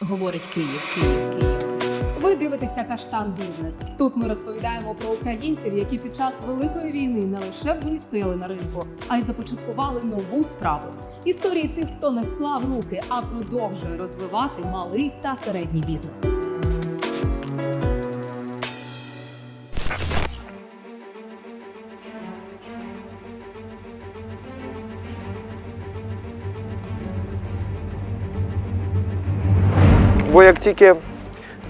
говорить Київ, Київ, Київ. Ви дивитеся Каштан Бізнес. Тут ми розповідаємо про українців, які під час великої війни не лише вистояли на ринку, а й започаткували нову справу. Історії тих, хто не склав руки, а продовжує розвивати малий та середній бізнес. Бо як тільки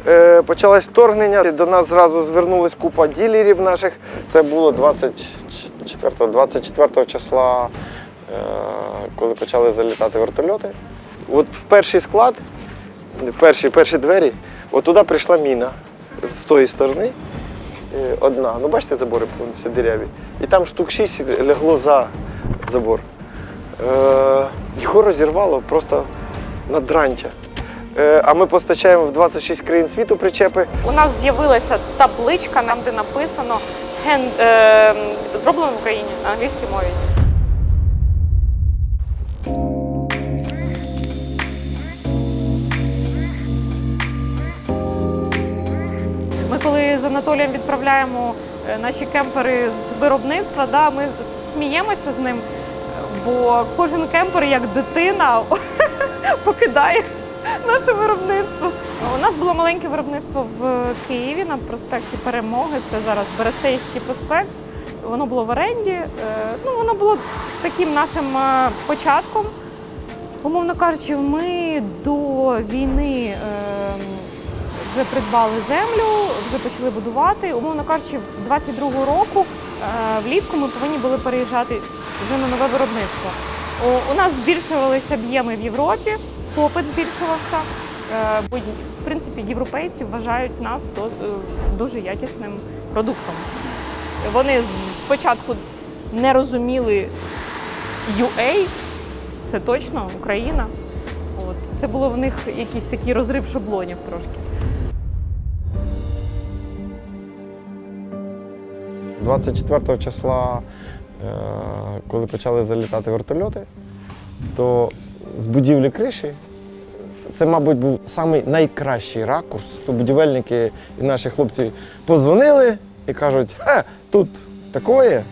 е, почалось вторгнення, до нас зразу звернулась купа ділерів наших. Це було 24, 24 числа, е, коли почали залітати вертольоти. От в перший склад, перші, перші двері, от туди прийшла міна з тої сторони. е, Одна. Ну, бачите, забори повністю диряві. І там штук 6 лягло за забор. Е, його розірвало просто на дрантя. Е, А ми постачаємо в 26 країн світу причепи. У нас з'явилася табличка, нам де написано «Hand, е, зроблено в Україні на англійській мові. Ми коли з Анатолієм відправляємо е, наші кемпери з виробництва, да, ми сміємося з ним, бо кожен кемпер як дитина покидає наше виробництво. У нас було маленьке виробництво в Києві на проспекті Перемоги. Це зараз Берестейський проспект. Воно було в оренді. Е, Ну, воно було таким нашим е, початком. Умовно кажучи, ми до війни е, вже придбали землю, вже почали будувати. Умовно кажучи, 22-го року е, влітку ми повинні були переїжджати вже на нове виробництво. У нас збільшувалися об'єми в Європі, попит збільшувався. Е, Бо, в принципі, європейці вважають нас е, дуже якісним продуктом. Вони спочатку не розуміли UA, це точно Україна. От. Це було в них якийсь такий розрив шаблонів трошки. 24 числа, е, коли почали залітати вертольоти, то з будівлі криші це, мабуть, був самий найкращий ракурс. То будівельники і наші хлопці позвонили і кажуть, е, тут такое.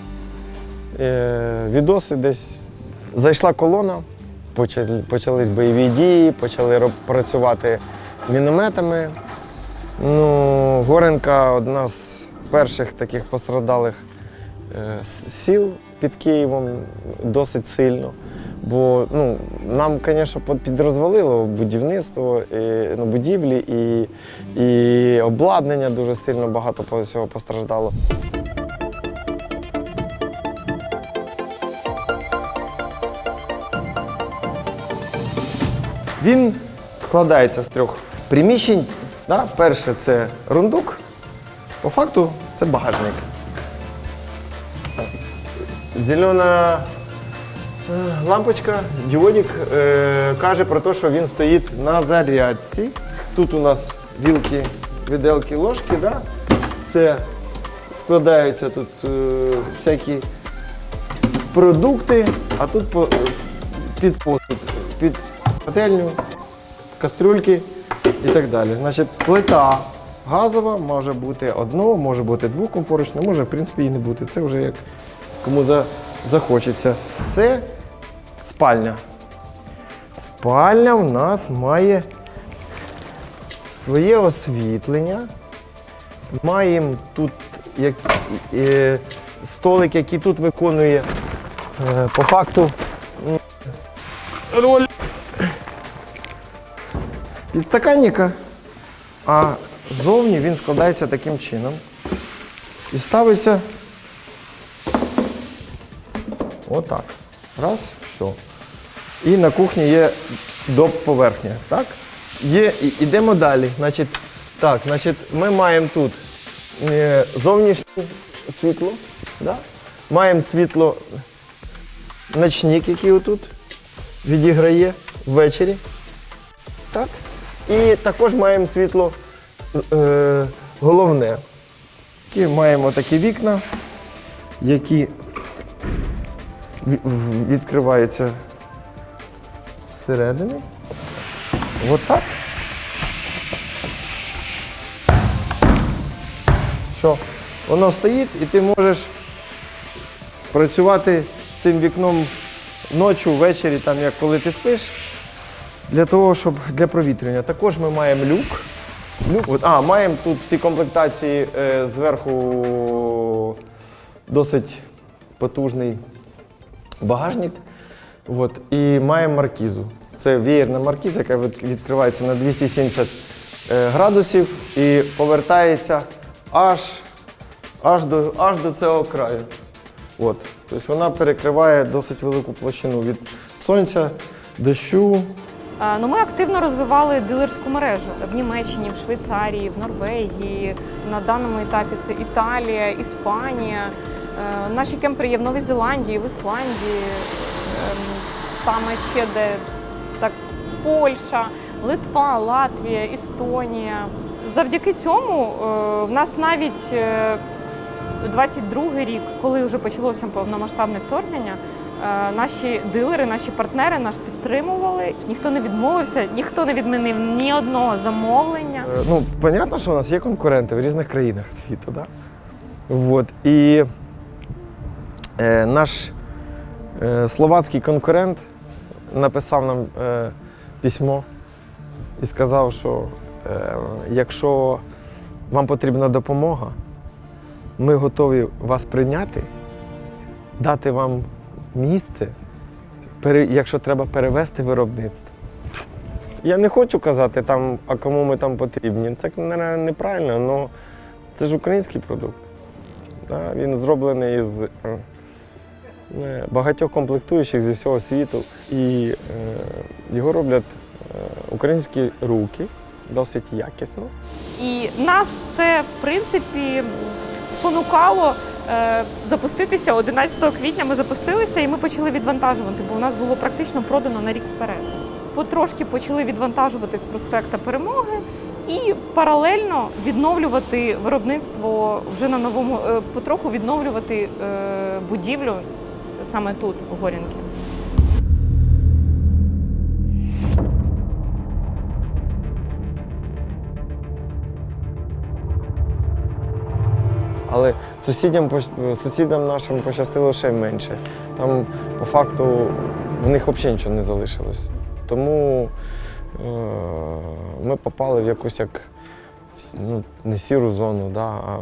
Е, Відоси десь зайшла колона, почали, почались бойові дії, почали працювати мінометами. Ну, Горенка одна з перших таких постраждалих е, сіл під Києвом досить сильно. Бо ну, нам, звісно, підрозвалило будівництво, і, ну, будівлі і, і обладнання дуже сильно багато всього постраждало. Він складається з трьох приміщень. Да? Перше це рундук. По факту це багажник. Зелена е, лампочка, діодик е, каже про те, що він стоїть на зарядці. Тут у нас вілки, віделки, ложки. Да? Це складаються тут е, всякі продукти, а тут по, під посуд, під пательню, кастрюльки і так далі. Значить, плита газова може бути одно, може бути двокомфорочна, може, в принципі, і не бути. Це вже як кому за, захочеться. Це спальня. Спальня в нас має своє освітлення. Маємо тут як, е, столик, який тут виконує е, по факту роль підстаканника, а зовні він складається таким чином і ставиться отак. Раз, все. І на кухні є доп поверхня. Так? Є, ідемо далі. Значить, так, значить, ми маємо тут е, зовнішнє світло. Да? Маємо світло ночник, який отут відіграє ввечері. Так? І також маємо світло е, головне. І маємо такі вікна, які відкривається зсередини. Отак. так. Воно стоїть і ти можеш працювати цим вікном ночі, ввечері, там, як коли ти спиш, для того, щоб для провітрювання. Також ми маємо люк. люк. От, А, маємо тут всі комплектації е, зверху досить потужний багажник. От, і маємо маркізу. Це веєрна маркіза, яка відкривається на 270 е, градусів і повертається аж, аж, до, аж до цього краю. От. Тобто вона перекриває досить велику площину від сонця, дощу. Ну, ми активно розвивали дилерську мережу в Німеччині, в Швейцарії, в Норвегії. На даному етапі це Італія, Іспанія. Е, Наші кемпери є в Новій Зеландії, в Ісландії, ем, саме ще де так Польща, Литва, Латвія, Естонія. Завдяки цьому е, в нас навіть е, 22 рік, коли вже почалося повномасштабне вторгнення, е, наші дилери, наші партнери нас підтримували. Ніхто не відмовився, ніхто не відмінив ні одного замовлення. Е, Ну, понятно, що у нас є конкуренти в різних країнах світу, да? Вот. І е, наш е, словацький конкурент написав нам е, письмо і сказав, що е, якщо вам потрібна допомога, ми готові вас прийняти, дати вам місце, якщо треба перевести виробництво. Я не хочу казати, там, а кому ми там потрібні. Це не- неправильно, але це ж український продукт. Він зроблений із е, е, багатьох комплектуючих зі всього світу. І е, його роблять е, українські руки досить якісно. І нас це в принципі спонукало е, запуститися 11 квітня. Ми запустилися і ми почали відвантажувати, бо у нас було практично продано на рік вперед. Потрошки почали відвантажувати з проспекта Перемоги і паралельно відновлювати виробництво вже на новому, е, потроху відновлювати е, будівлю саме тут, в Горянки. Але сусідям, сусідам нашим пощастило ще менше. Там по факту в них взагалі нічого не залишилось. Тому е, ми попали в якусь як ну, не сіру зону, да, а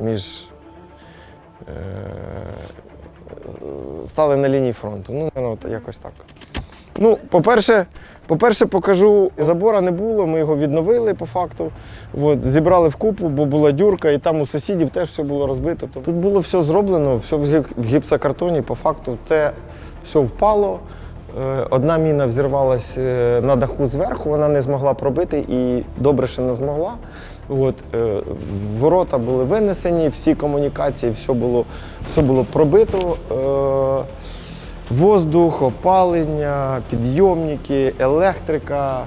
між е, стали на лінії фронту. Ну, ну, якось так. Ну, по-перше, по-перше, покажу, забора не було, ми його відновили по факту. От, зібрали в купу, бо була дюрка, і там у сусідів теж все було розбито. Тобто Тут було все зроблено, все в гіпсокартоні. По факту це все впало. Е, Одна міна взірвалась е, на даху зверху, вона не змогла пробити і добре, що не змогла. От, е, ворота були винесені, всі комунікації, все було, все було пробито. Е, Воздух, опалення, підйомники, електрика,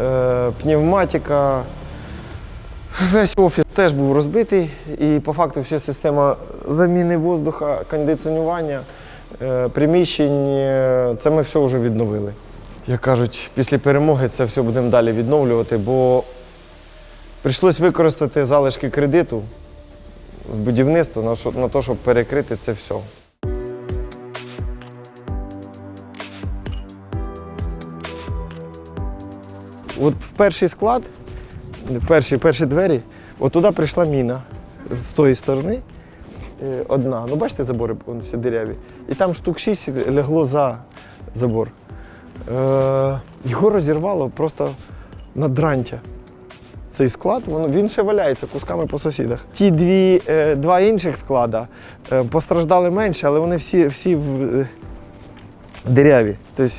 е, пневматика. Весь офіс теж був розбитий, і по факту вся система заміни воздуха, кондиціонування, е, приміщень, е, це ми все вже відновили. Як кажуть, після перемоги це все будемо далі відновлювати, бо прийшлось використати залишки кредиту з будівництва на те, щоб перекрити це все. От в перший склад, перші, перші двері, от туди прийшла міна з тої сторони. е, Одна. Ну, бачите, забори вони всі диряві. І там штук шість лягло за забор. Е, його розірвало просто на дрантя. Цей склад, він ще валяється кусками по сусідах. Ті дві, е, два інших склада е, постраждали менше, але вони всі, всі в, е, диряві. Тобто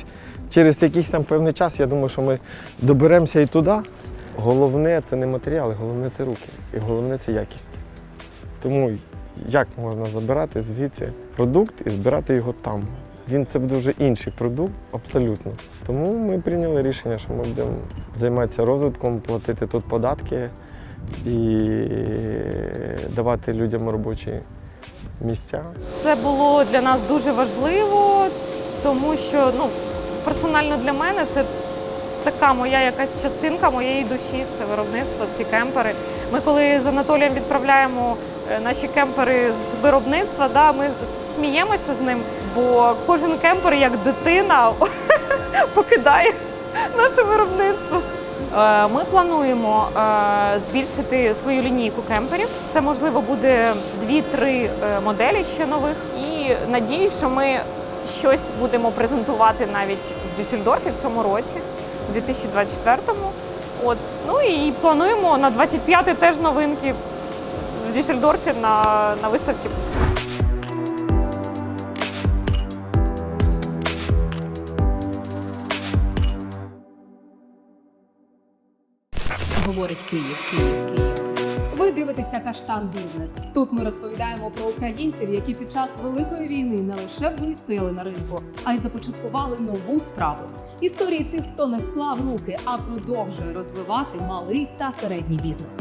через якийсь там певний час, я думаю, що ми доберемося і туди. Головне це не матеріали, головне це руки. І головне це якість. Тому як можна забирати звідси продукт і збирати його там? Він це вже інший продукт, абсолютно. Тому ми прийняли рішення, що ми будемо займатися розвитком, платити тут податки і давати людям робочі місця. Це було для нас дуже важливо, тому що ну, персонально для мене це така моя якась частинка моєї душі. Це виробництво, ці кемпери. Ми коли з Анатолієм відправляємо е, наші кемпери з виробництва, да, ми сміємося з ним, бо кожен кемпер як дитина покидає наше виробництво. Е, Ми плануємо е, збільшити свою лінійку кемперів. Це можливо буде 2-3 е, моделі ще нових. І надіюсь, що ми щось будемо презентувати навіть в Дюссельдорфі в цьому році, у 2024-му. От ну і плануємо на 25-й теж новинки в Дюссельдорфі на, на виставці. Говорить Київ, Київ, Київ. Ви дивитеся каштан бізнес. Тут ми розповідаємо про українців, які під час великої війни не лише вистояли на ринку, а й започаткували нову справу. Історії тих, хто не склав руки, а продовжує розвивати малий та середній бізнес.